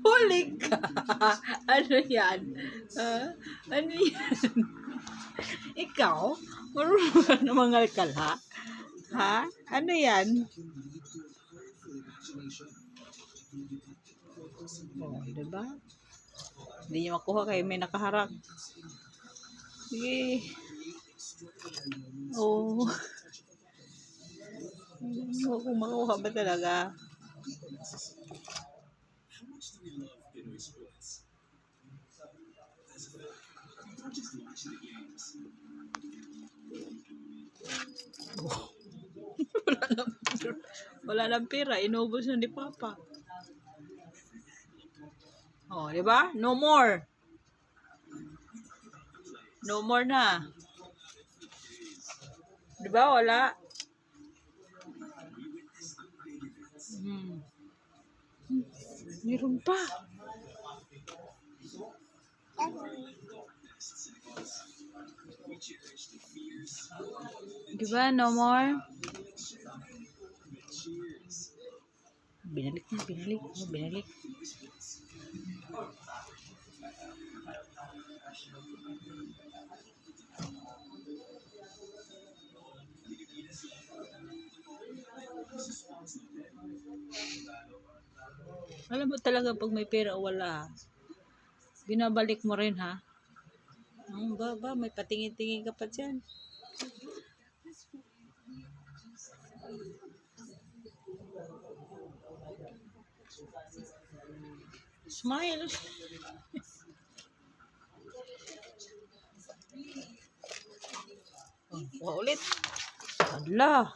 Huli ka. ano yan? Ah, ano yan? Ikaw? Marunong ka na mga kala? Ha? Ano yan? Oh, diba? Hindi niyo makuha kayo may nakaharap. Sige. Oh. Hindi ko makuha ba talaga? wala nang pera. Wala nang pera. Inubos na ni Papa. Oh, di ba? No more. No more na. Di ba? Wala. Hmm. Meron pa. Di ba? No more. Binalik na, binalik. Oh, binalik. Alam mo talaga pag may pera o wala, binabalik mo rin ha. Ang ba ba, may patingin-tingin ka pa dyan. Smile. Oh, ulit. Adla.